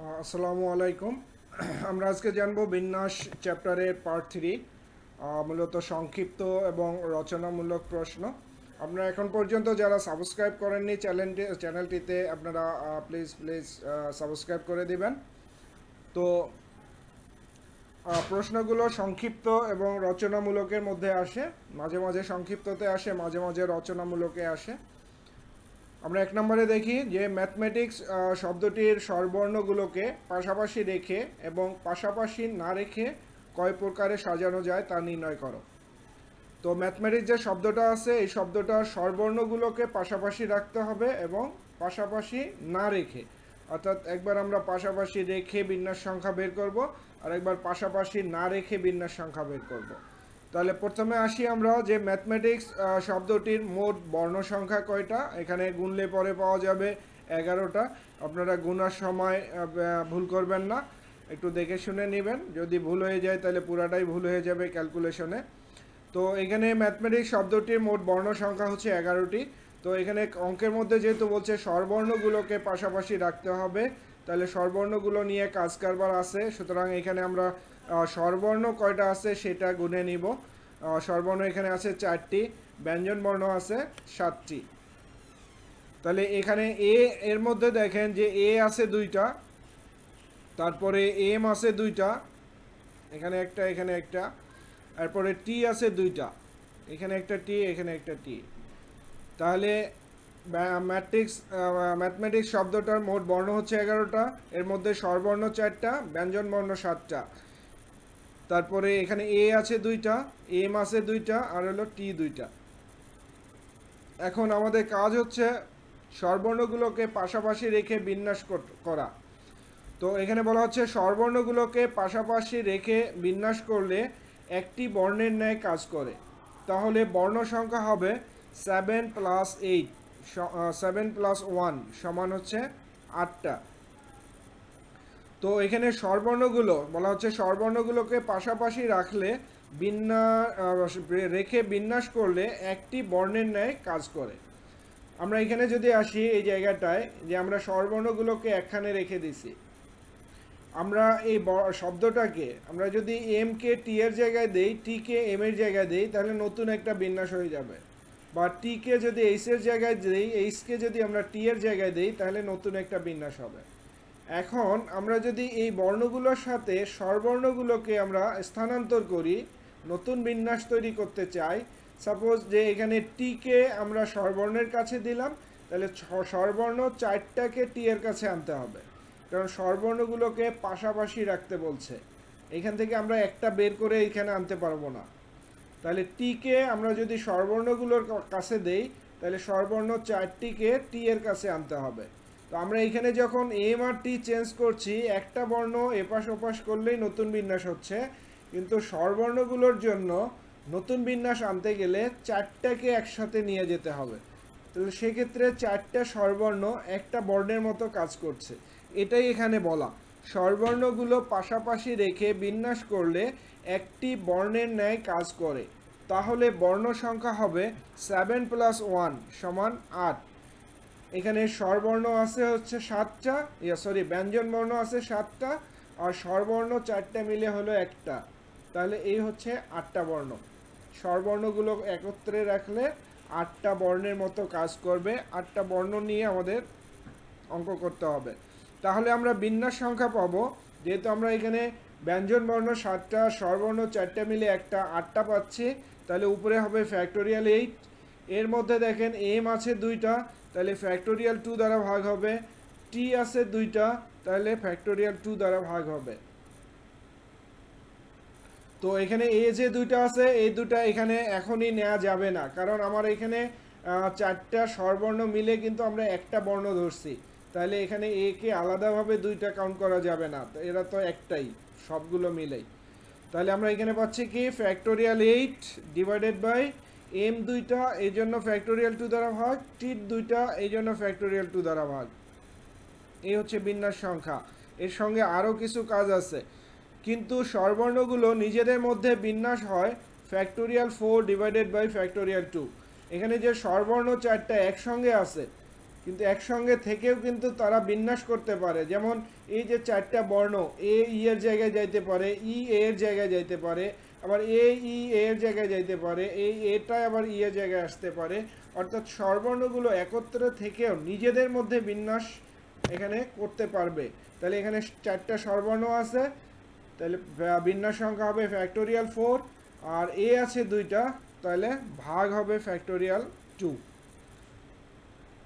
আসসালামু আলাইকুম। আমরা আজকে জানব বিন্যাস চ্যাপ্টারের পার্ট থ্রি মূলত সংক্ষিপ্ত এবং রচনামূলক প্রশ্ন। আপনারা এখন পর্যন্ত যারা সাবস্ক্রাইব করেননি চ্যানেলটি, চ্যানেলটিতে আপনারা প্লিজ প্লিজ সাবস্ক্রাইব করে দিবেন। তো প্রশ্নগুলো সংক্ষিপ্ত এবং রচনামূলকের মধ্যে আসে, মাঝে মাঝে সংক্ষিপ্ততে আসে, মাঝে মাঝে রচনামূলকে আসে। আমরা এক নম্বরে দেখি যে ম্যাথমেটিক্স শব্দটির স্বরবর্ণগুলোকে পাশাপাশি রেখে এবং পাশাপাশি না রেখে কয় প্রকারে সাজানো যায় তা নির্ণয় করো। তো ম্যাথমেটিক্স যে শব্দটা আছে, এই শব্দটার স্বরবর্ণগুলোকে পাশাপাশি রাখতে হবে এবং পাশাপাশি না রেখে, অর্থাৎ একবার আমরা পাশাপাশি রেখে বিন্যাস সংখ্যা বের করব আর একবার পাশাপাশি না রেখে বিন্যাস সংখ্যা বের করব। তাহলে প্রথমে আসি আমরা যে ম্যাথমেটিক্স শব্দটির মোট বর্ণ সংখ্যা কয়টা? এখানে গুনলে পরে পাওয়া যাবে এগারোটা। আপনারা গুনার সময় ভুল করবেন না। একটু দেখে শুনে নেবেন। যদি ভুল হয়ে যায়, তাহলে পুরাটাই ভুল হয়ে যাবে ক্যালকুলেশনে তো এখানে ম্যাথমেটিক্স শব্দটির মোট বর্ণ সংখ্যা হচ্ছে এগারোটি। তো এখানে অঙ্কের মধ্যে যেহেতু বলছে স্বরবর্ণগুলোকে পাশাপাশি রাখতে হবে, তাহলে স্বরবর্ণগুলো নিয়ে কাজ কারবার আছে। সুতরাং এখানে আমরা স্বরবর্ণ কয়টা আছে সেটা গুনে নিব। স্বরবর্ণ এখানে আছে চারটি, ব্যঞ্জন বর্ণ আছে সাতটি। তাহলে এখানে এ এর মধ্যে দেখেন যে এ আছে দুইটা, তারপরে এম আছে দুইটা, এখানে একটা এখানে একটা তারপরে টি আছে দুইটা, এখানে একটা টি, এখানে একটা টি। তাহলে ম্যাট্রিক্স ম্যাথমেটিক্স শব্দটার মোট বর্ণ হচ্ছে এগারোটা, এর মধ্যে স্বরবর্ণ চারটা, ব্যঞ্জন বর্ণ সাতটা। তারপরে এখানে এ আছে দুইটা এম আছে দুইটা, আর হলো টি দুইটা। এখন আমাদের কাজ হচ্ছে স্বরবর্ণগুলোকে পাশাপাশি রেখে বিন্যাস কর- তো এখানে বলা হচ্ছে স্বরবর্ণগুলোকে পাশাপাশি রেখে বিন্যাস করলে একটি বর্ণের ন্যায় কাজ করে। তাহলে বর্ণ সংখ্যা হবে seven plus eight seven plus one সমান হচ্ছে আটটা। তো এখানে স্বরবর্ণগুলো, বলা হচ্ছে স্বরবর্ণগুলোকে পাশাপাশি রাখলে বিন্যা রেখে বিন্যাস করলে একটি বর্ণের ন্যায় কাজ করে। আমরা এখানে যদি আসি এই জায়গাটায়, যে আমরা স্বরবর্ণগুলোকে একখানে রেখে দিছি। আমরা এই শব্দটাকে, আমরা যদি এম কে টি এর জায়গায় দেই টি কে এম এর জায়গায় দেই, তাহলে নতুন একটা বিন্যাস হয়ে যাবে। বা টি কে যদি এইচ এর জায়গায় দেই এইচ কে যদি আমরা টি এর জায়গায় দেই, তাহলে নতুন একটা বিন্যাস হবে। এখন আমরা যদি এই বর্ণগুলোর সাথে স্বরবর্ণগুলোকে আমরা স্থানান্তর করি, নতুন বিন্যাস তৈরি করতে চাই সাপোজ যে এখানে টিকে আমরা স্বরবর্ণের কাছে দিলাম, তাহলে স্বরবর্ণ চারটাকে টি এর কাছে আনতে হবে। কারণ স্বরবর্ণগুলোকে পাশাপাশি রাখতে বলছে। এখান থেকে আমরা একটা বের করে এখানে আনতে পারব না। তাহলে টিকে আমরা যদি স্বরবর্ণগুলোর কাছে দেই, তাহলে স্বরবর্ণ চারটিকে টি এর কাছে আনতে হবে। তো আমরা এখানে যখন এম আর টি চেঞ্জ করছি, একটা বর্ণ এপাশ ওপাশ করলেই নতুন বিন্যাস হচ্ছে। কিন্তু স্বরবর্ণগুলোর জন্য নতুন বিন্যাস আনতে গেলে চারটাকে একসাথে নিয়ে যেতে হবে। তাহলে সেক্ষেত্রে চারটা স্বরবর্ণ একটা বর্ণের মতো কাজ করছে। এটাই এখানে বলা। স্বরবর্ণগুলো পাশাপাশি রেখে বিন্যাস করলে একটি বর্ণের ন্যায় কাজ করে। তাহলে বর্ণ সংখ্যা হবে সেভেন প্লাস ওয়ান সমান আট। এখানে স্বরবর্ণ আছে হচ্ছে সাতটা, ইয়া সরি ব্যঞ্জন বর্ণ আছে সাতটা আর স্বরবর্ণ চারটা মিলে হলো একটা। তাহলে এই হচ্ছে আটটা বর্ণ। স্বরবর্ণগুলো একত্রে রাখলে আটটা বর্ণের মতো কাজ করবে। আটটা বর্ণ নিয়ে আমাদের অঙ্ক করতে হবে। তাহলে আমরা বিন্যাস সংখ্যা পাবো। যেহেতু আমরা এখানে ব্যঞ্জন বর্ণ সাতটা, স্বরবর্ণ চারটা মিলে একটা আটটা পাচ্ছি, তাহলে উপরে হবে ফ্যাক্টোরিয়াল এইট এর মধ্যে দেখেন এম আছে দুইটা তাহলে ফ্যাক্টোরিয়াল টু দ্বারা ভাগ হবে। টি আছে দুইটা, তাহলে ফ্যাক্টোরিয়াল টু দ্বারা ভাগ হবে। তো এখানে এ যে দুইটা আছে, এই দুটা এখানে এখনই নেওয়া যাবে না। কারণ আমার এখানে চারটা স্বরবর্ণ মিলে কিন্তু আমরা একটা বর্ণ ধরছি। তাহলে এখানে এ কে আলাদাভাবে দুইটা কাউন্ট করা যাবে না। এরা তো একটাই, সবগুলো মিলেই। তাহলে আমরা এখানে পাচ্ছি কি? Factorial eight divided by M দুইটা, এই জন্য ফ্যাক্টোরিয়াল টু দ্বারা ভাগ টিট দুইটা, এই জন্য ফ্যাক্টোরিয়াল টু দ্বারা ভাগ। এই হচ্ছে বিন্যাস সংখ্যা। এর সঙ্গে আরও কিছু কাজ আছে। কিন্তু স্বরবর্ণগুলো নিজেদের মধ্যে বিন্যাস হয় factorial four divided by factorial two এখানে যে স্বরবর্ণ চারটা একসঙ্গে আছে, কিন্তু একসঙ্গে থেকেও কিন্তু তারা বিন্যাস করতে পারে। যেমন এই যে চারটা বর্ণ এ ই এর জায়গায় যাইতে পারে ই এর জায়গায় যাইতে পারে আবার এ, ই এর জায়গায় যাইতে পারে এই এটা আবার ই এর জায়গায় আসতে পারে। অর্থাৎ স্বরবর্ণগুলো একত্রে থেকেও নিজেদের মধ্যে বিন্যাস এখানে করতে পারবে। তাহলে এখানে চারটা স্বরবর্ণ আছে, তাহলে বিন্যাস সংখ্যা হবে ফ্যাক্টোরিয়াল ফোর আর এ আছে দুইটা, তাহলে ভাগ হবে ফ্যাক্টোরিয়াল টু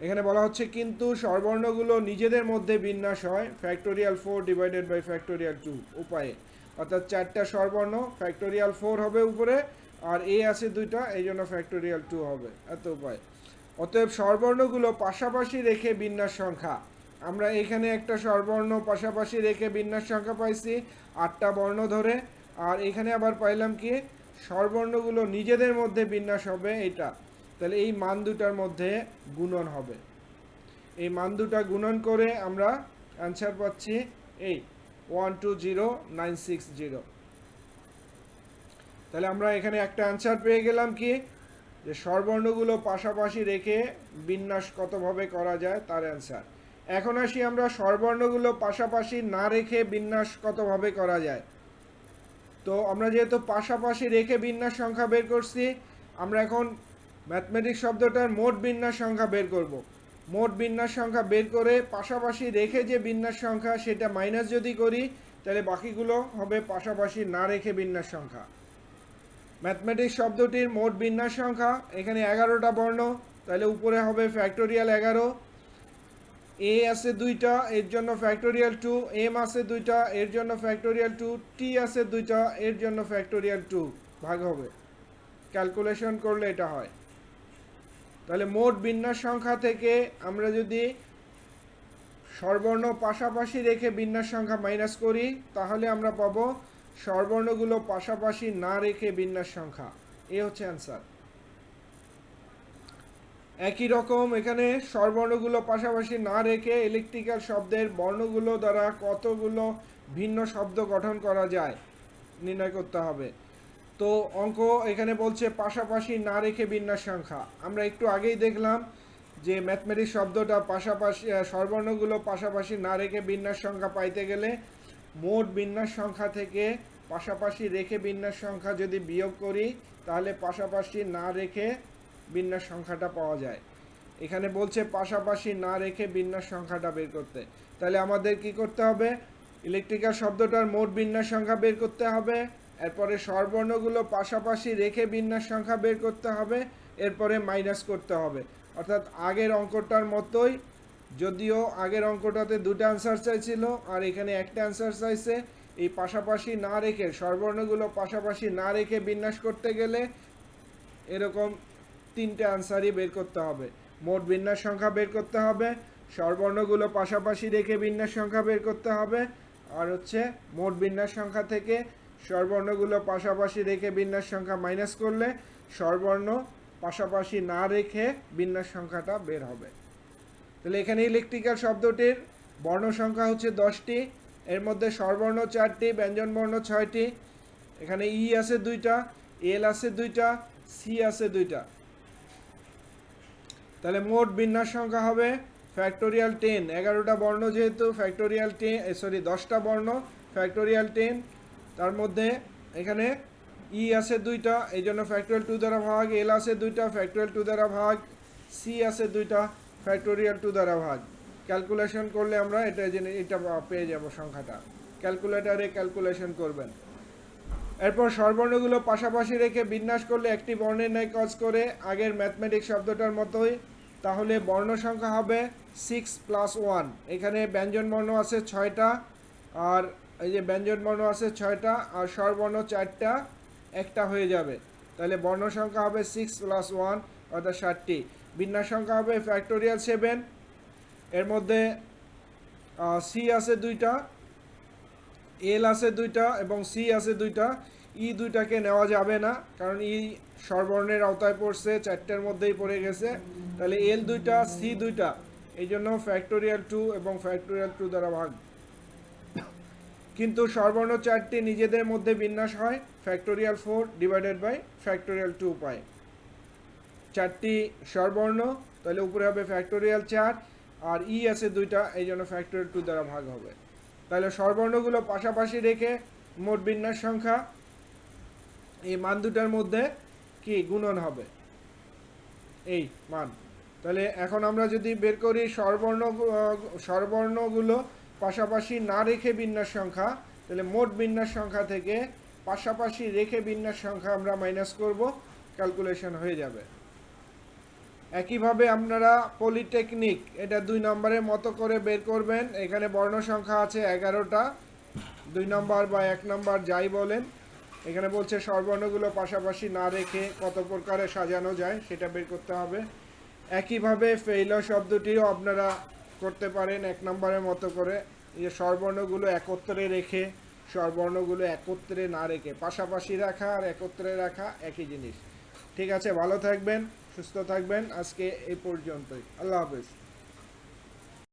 এখানে বলা হচ্ছে কিন্তু স্বরবর্ণগুলো নিজেদের মধ্যে বিন্যাস হয় factorial four divided by factorial two উপায়ে। অর্থাৎ চারটা স্বরবর্ণ ফ্যাক্টোরিয়াল ফোর হবে উপরে আর এ আছে দুইটা এই জন্য ফ্যাক্টোরিয়াল টু হবে। এত উপায়। অতএব স্বরবর্ণগুলো পাশাপাশি রেখে বিন্যাস সংখ্যা। আমরা এখানে একটা স্বরবর্ণ পাশাপাশি রেখে বিন্যাস সংখ্যা পাইছি, আটটা বর্ণ ধরে। আর এখানে আবার পাইলাম কি? স্বরবর্ণগুলো নিজেদের মধ্যে বিন্যাস হবে এটা তাহলে এই মান দুটার মধ্যে গুণন হবে। এই মান দুটা গুণন করে আমরা অ্যান্সার পাচ্ছি এই। One two zero nine six zero তাহলে আমরা এখানে একটা অ্যান্সার পেয়ে গেলাম কি? যে স্বরবর্ণগুলো পাশাপাশি রেখে বিন্যাস কতভাবে করা যায় তার অ্যান্সার এখন আসি আমরা স্বরবর্ণগুলো পাশাপাশি না রেখে বিন্যাস কতভাবে করা যায়। তো আমরা যেহেতু পাশাপাশি রেখে বিন্যাস সংখ্যা বের করছি, আমরা এখন ম্যাথমেটিক্স শব্দটার মোট বিন্যাস সংখ্যা বের করব। মোট বিন্যাস সংখ্যা বের করে পাশাপাশি রেখে যে বিন্যাস সংখ্যা সেটা মাইনাস যদি করি, তাহলে বাকিগুলো হবে পাশাপাশি না রেখে বিন্যাস সংখ্যা। ম্যাথমেটিক্স শব্দটির মোট বিন্যাস সংখ্যা, এখানে এগারোটা বর্ণ, তাহলে উপরে হবে ফ্যাক্টোরিয়াল এগারো। এ আছে দুইটা, এর জন্য ফ্যাক্টোরিয়াল টু এম আছে দুইটা, এর জন্য ফ্যাক্টোরিয়াল টু টি আছে দুইটা, এর জন্য ফ্যাক্টোরিয়াল টু ভাগ হবে। ক্যালকুলেশন করলে এটা হয়। তাহলে মোট বিন্যাস সংখ্যা থেকে আমরা যদি স্বরবর্ণ পাশাপাশি রেখে বিন্যাস সংখ্যা মাইনাস করি, তাহলে আমরা পাবো স্বরবর্ণগুলো পাশাপাশি না রেখে বিন্যাস সংখ্যা। এ হচ্ছে অ্যান্সার। একই রকম এখানে স্বরবর্ণগুলো পাশাপাশি না রেখে ইলেকট্রিক্যাল শব্দের বর্ণগুলো দ্বারা কতগুলো ভিন্ন শব্দ গঠন করা যায়, নির্ণয় করতে হবে। তো অঙ্ক এখানে বলছে পাশাপাশি না রেখে বিন্যাস সংখ্যা। আমরা একটু আগেই দেখলাম যে ম্যাথমেটিক্স শব্দটা পাশাপাশি আহ, স্বরবর্ণগুলো পাশাপাশি না রেখে বিন্যাস সংখ্যা পাইতে গেলে মোট বিন্যাস সংখ্যা থেকে পাশাপাশি রেখে বিন্যাস সংখ্যা যদি বিয়োগ করি তাহলে পাশাপাশি না রেখে বিন্যাস সংখ্যাটা পাওয়া যায়। এখানে বলছে পাশাপাশি না রেখে বিন্যাস সংখ্যাটা বের করতে। তাহলে আমাদের কি করতে হবে? ইলেকট্রিক্যাল শব্দটার মোট বিন্যাস সংখ্যা বের করতে হবে। এরপরে স্বরবর্ণগুলো পাশাপাশি রেখে বিন্যাস সংখ্যা বের করতে হবে, এরপরে মাইনাস করতে হবে। অর্থাৎ আগের অঙ্কটার মতোই, যদিও আগের অঙ্কটাতে দুটো অ্যান্সার চাইছিল আর এখানে একটা অ্যান্সার চাইছে, এই পাশাপাশি না রেখে, স্বরবর্ণগুলো পাশাপাশি না রেখে বিন্যাস করতে গেলে এরকম তিনটে আনসারই বের করতে হবে। মোট বিন্যাস সংখ্যা বের করতে হবে, স্বরবর্ণগুলো পাশাপাশি রেখে বিন্যাস সংখ্যা বের করতে হবে, আর হচ্ছে মোট বিন্যাস সংখ্যা থেকে স্বরবর্ণগুলো পাশাপাশি রেখে বিন্যাস সংখ্যা মাইনাস করলে স্বরবর্ণ পাশাপাশি না রেখে বিন্যাস সংখ্যাটা বের হবে। তাহলে এখানে ইলেকট্রিক্যাল শব্দটির বর্ণ সংখ্যা হচ্ছে দশটি, এর মধ্যে স্বরবর্ণ চারটি, ব্যঞ্জনবর্ণ ছয়টি, এখানে ই আছে দুইটা, এল আছে দুইটা, সি আছে দুইটা। তাহলে মোট বিন্যাস সংখ্যা হবে ফ্যাক্টোরিয়াল টেন, এগারোটা বর্ণ যেহেতু, ফ্যাক্টোরিয়াল টেন সরি, দশটা বর্ণ, ফ্যাক্টোরিয়াল টেন তার মধ্যে এখানে ই আছে দুইটা এই জন্য ফ্যাক্টোরিয়াল টু দ্বারা ভাগ এল আছে দুইটা ফ্যাক্টোরিয়াল টু দ্বারা ভাগ সি আছে দুইটা ফ্যাক্টোরিয়াল টু দ্বারা ভাগ। ক্যালকুলেশন করলে আমরা এটা জেনে, এটা পেয়ে যাব সংখ্যাটা। ক্যালকুলেটারে ক্যালকুলেশন করবেন। এরপর স্বরবর্ণগুলো পাশাপাশি রেখে বিন্যাস করলে একটি বর্ণের ন্যায় কাজ করে। আগের ম্যাথমেটিক্স শব্দটার মতোই। তাহলে বর্ণ সংখ্যা হবে সিক্স প্লাস ওয়ান এখানে ব্যঞ্জন বর্ণ আছে ছয়টা, আর এই যে ব্যঞ্জন বর্ণ আছে ছয়টা আর স্বরবর্ণ চারটা, একটা হয়ে যাবে। তাহলে বর্ণ সংখ্যা হবে সিক্স প্লাস ওয়ান অর্থাৎ ষাটটি। বিন্যাস সংখ্যা হবে ফ্যাক্টোরিয়াল সেভেন এর মধ্যে সি আছে দুইটা এল আছে দুইটা এবং সি আছে দুইটা। ই দুইটাকে নেওয়া যাবে না, কারণ ই স্বরবর্ণের আওতায় পড়ছে, চারটের মধ্যেই পড়ে গেছে। তাহলে এল দুইটা সি দুইটা, এই জন্য ফ্যাক্টোরিয়াল টু এবং ফ্যাক্টোরিয়াল টু দ্বারা ভাগ। কিন্তু স্বরবর্ণ চারটি নিজেদের মধ্যে বিন্যাস হয় factorial four divided by factorial two পায় চারটি স্বরবর্ণ তাহলে উপরে হবে ফ্যাক্টোরিয়াল চার, আর ই আছে দুইটা, এই জন্য ফ্যাক্টোরিয়াল টু দ্বারা ভাগ হবে। তাহলে স্বরবর্ণগুলো পাশাপাশি রেখে মোট বিন্যাস সংখ্যা, এই মান দুটার মধ্যে কি গুণন হবে? এই মান। তাহলে এখন আমরা যদি বের করি স্বরবর্ণ স্বরবর্ণগুলো পাশাপাশি না রেখে বিন্যাস সংখ্যা, তাহলে মোট বিন্যাস সংখ্যা থেকে পাশাপাশি রেখে বিন্যাস সংখ্যা আমরা মাইনাস করব ক্যালকুলেশন হয়ে যাবে। একইভাবে আপনারা পলিটেকনিক এটা দুই নম্বরের মতো করে বের করবেন, এখানে বর্ণ সংখ্যা আছে এগারোটা, দুই নম্বর বা এক নম্বর যাই বলেন, এখানে বলছে স্বরবর্ণগুলো পাশাপাশি না রেখে কত প্রকারে সাজানো যায় সেটা বের করতে হবে। একইভাবে ফেইল শব্দটিও আপনারা করতে পারেন এক নম্বরের মতো করে। যে স্বরবর্ণগুলো একত্রে রেখে, স্বরবর্ণগুলো একত্রে না রেখে, পাশাপাশি রাখা আর একত্রে রাখা একই জিনিস। ঠিক আছে, ভালো থাকবেন, সুস্থ থাকবেন। আজকে এই পর্যন্তই। আল্লাহ হাফেজ।